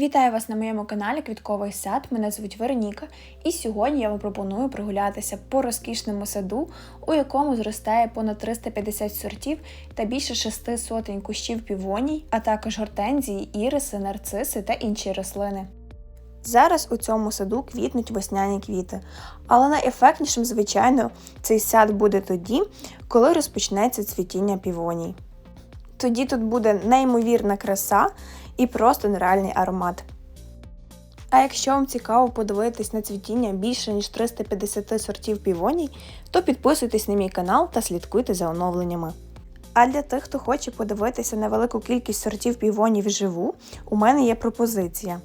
Вітаю вас на моєму каналі Квітковий сад. Мене звуть Вероніка, і сьогодні я вам пропоную прогулятися по розкішному саду, у якому зростає понад 350 сортів та більше 6 сотень кущів півоній, а також гортензії, іриси, нарциси та інші рослини. Зараз у цьому саду квітнуть весняні квіти, але найефектнішим, звичайно, цей сад буде тоді, коли розпочнеться цвітіння півоній. Тоді тут буде неймовірна краса і просто нереальний аромат. А якщо вам цікаво подивитись на цвітіння більше ніж 350 сортів півоній, то підписуйтесь на мій канал та слідкуйте за оновленнями. А для тих, хто хоче подивитися на велику кількість сортів півоній вживу, у мене є пропозиція.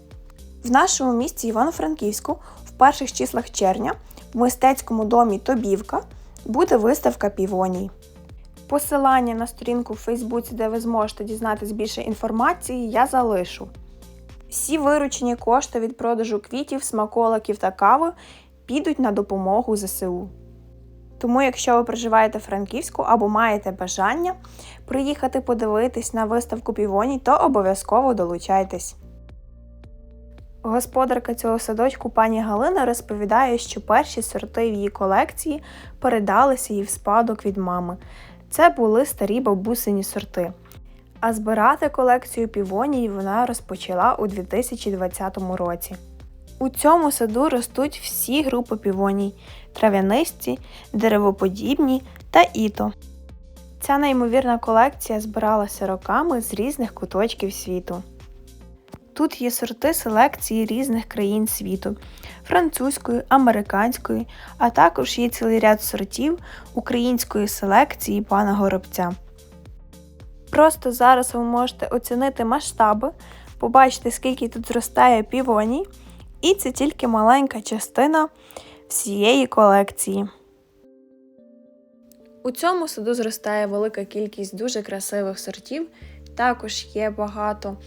В нашому місті Івано-Франківську в перших числах червня в мистецькому домі Тобівка буде виставка півоній. Посилання на сторінку в Фейсбуці, де ви зможете дізнатись більше інформації, я залишу. Всі виручені кошти від продажу квітів, смаколиків та кави підуть на допомогу ЗСУ. Тому, якщо ви проживаєте в Франківську або маєте бажання приїхати подивитись на виставку півоній, то обов'язково долучайтесь. Господарка цього садочку пані Галина розповідає, що перші сорти в її колекції передалися їй в спадок від мами. Це були старі бабусині сорти. А збирати колекцію півоній вона розпочала у 2020 році. У цьому саду ростуть всі групи півоній трав'янисті, деревоподібні та іто. Ця неймовірна колекція збиралася роками з різних куточків світу. Тут є сорти селекції різних країн світу французької, американської, а також є цілий ряд сортів української селекції пана Горобця. Просто зараз ви можете оцінити масштаби, побачити, скільки тут зростає півоній, і це тільки маленька частина всієї колекції. У цьому саду зростає велика кількість дуже красивих сортів, також є багато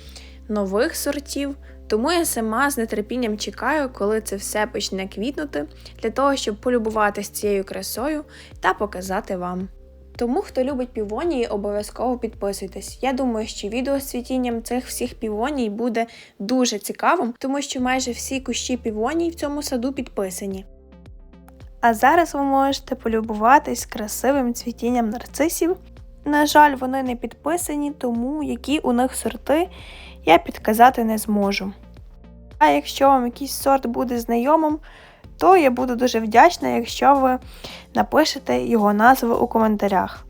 нових сортів. Тому я сама з нетерпінням чекаю, коли це все почне квітнути, для того, щоб полюбуватися цією красою та показати вам. Тому, хто любить півонії, обов'язково підписуйтесь. Я думаю, що відео з цвітінням цих всіх півоній буде дуже цікавим, тому що майже всі кущі півоній в цьому саду підписані. А зараз ви можете полюбуватись красивим цвітінням нарцисів. На жаль, вони не підписані, тому які у них сорти я підказати не зможу. А якщо вам якийсь сорт буде знайомим, то я буду дуже вдячна, якщо ви напишете його назву у коментарях.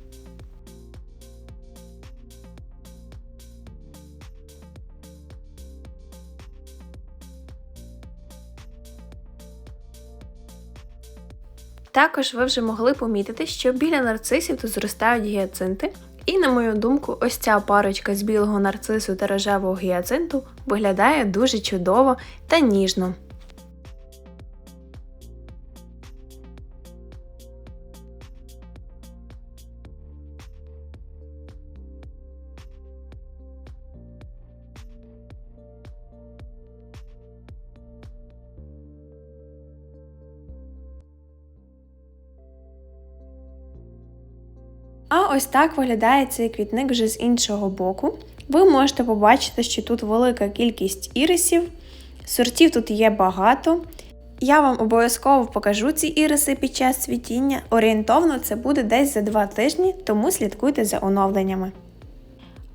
Також ви вже могли помітити, що біля нарцисів тут зростають гіацинти, і, на мою думку, ось ця парочка з білого нарцису та рожевого гіацинту виглядає дуже чудово та ніжно. А ось так виглядає цей квітник вже з іншого боку. Ви можете побачити, що тут велика кількість ірисів, сортів тут є багато. Я вам обов'язково покажу ці іриси під час цвітіння. Орієнтовно це буде десь за 2 тижні, тому слідкуйте за оновленнями.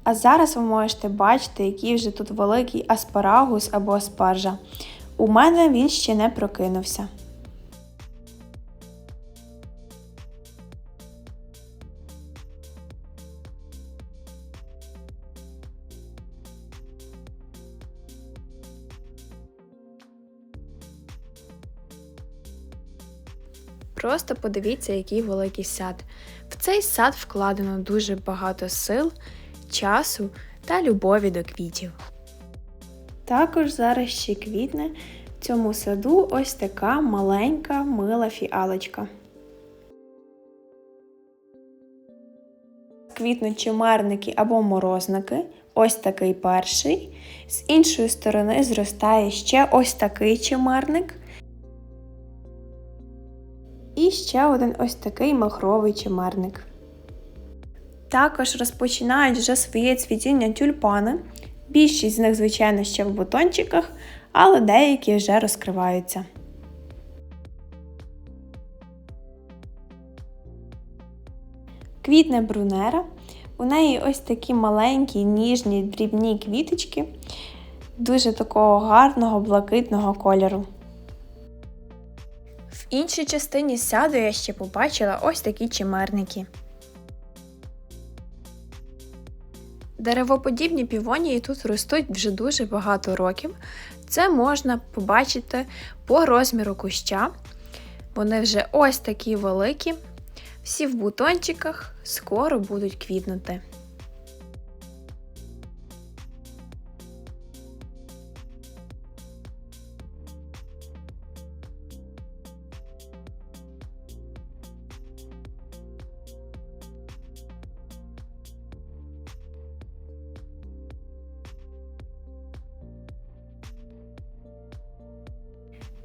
А зараз ви можете бачити, який вже тут великий аспарагус або аспаржа. У мене він ще не прокинувся. Просто подивіться, який великий сад. В цей сад вкладено дуже багато сил, часу та любові до квітів. Також зараз ще квітне в цьому саду ось така маленька мила фіалочка. Квітнуть чимерники або морозники. Ось такий перший. З іншої сторони зростає ще ось такий чимерник. І ще один ось такий махровий чимерник. Також розпочинають вже своє цвітіння тюльпани. Більшість з них, звичайно, ще в бутончиках, але деякі вже розкриваються. Квітне брунера. У неї ось такі маленькі, ніжні, дрібні квіточки, дуже такого гарного блакитного кольору. Іншій частині саду я ще побачила ось такі чимерники. Деревоподібні півонії тут ростуть вже дуже багато років. Це можна побачити по розміру куща. Вони вже ось такі великі, всі в бутончиках скоро будуть квітнути.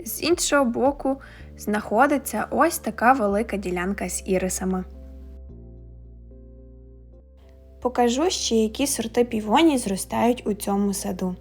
З іншого боку знаходиться ось така велика ділянка з ірисами. Покажу ще, які сорти півоній зростають у цьому саду.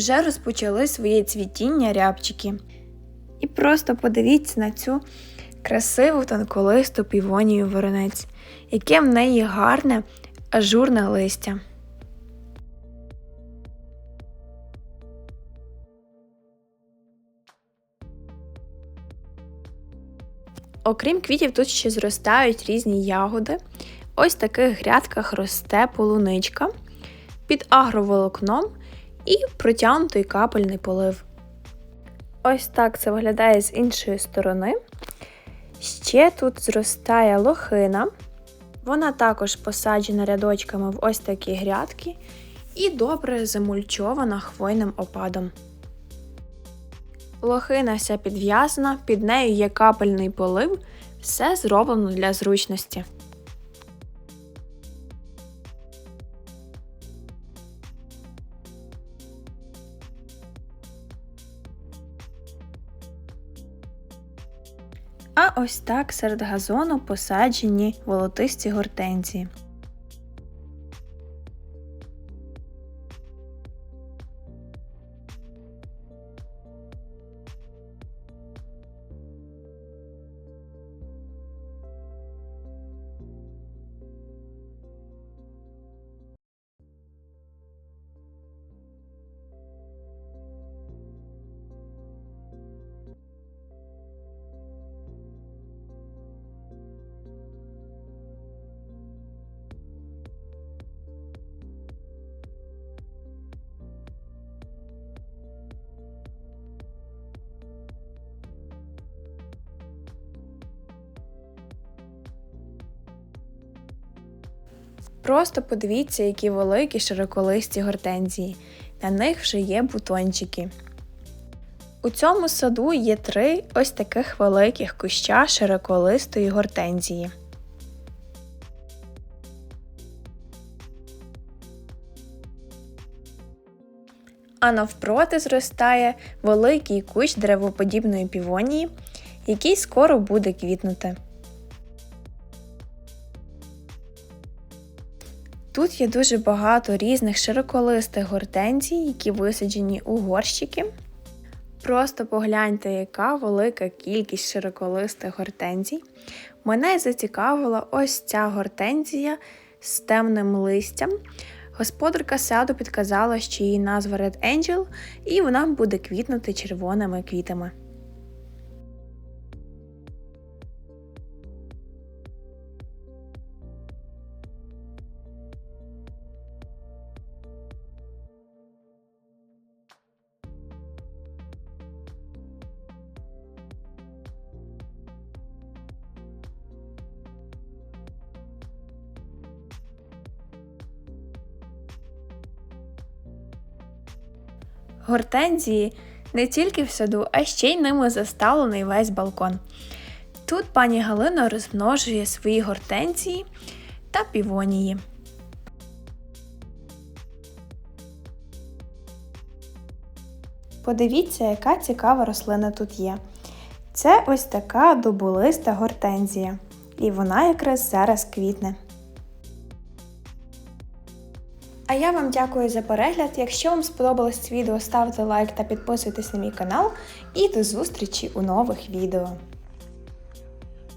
Вже розпочали своє цвітіння рябчики. І просто подивіться на цю красиву тонколисту півонію воронець, яке в неї гарне ажурне листя. Окрім квітів, тут ще зростають різні ягоди. Ось таких грядках росте полуничка під агроволокном і протягнутий капельний полив. Ось так це виглядає з іншої сторони. Ще тут зростає лохина. Вона також посаджена рядочками в ось такі грядки і добре замульчована хвойним опадом. Лохина вся підв'язана, під нею є капельний полив, все зроблено для зручності. А ось так серед газону посаджені волотисті гортензії. Просто подивіться, які великі широколисті гортензії. На них вже є бутончики. У цьому саду є три ось таких великих куща широколистої гортензії. А навпроти зростає великий кущ деревоподібної півонії, який скоро буде квітнути. Тут є дуже багато різних широколистих гортензій, які висаджені у горщики. просто погляньте, яка велика кількість широколистих гортензій. Мене зацікавила ось ця гортензія з темним листям. Господарка саду підказала, що її назва Red Angel, і вона буде квітнути червоними квітами. Гортензії не тільки в саду, а ще й ними заставлений весь балкон. Тут пані Галина розмножує свої гортензії та півонії. Подивіться, яка цікава рослина тут є. Це ось така дуболиста гортензія. І вона якраз зараз квітне. А я вам дякую за перегляд. Якщо вам сподобалось це відео, ставте лайк та підписуйтесь на мій канал. І до зустрічі у нових відео.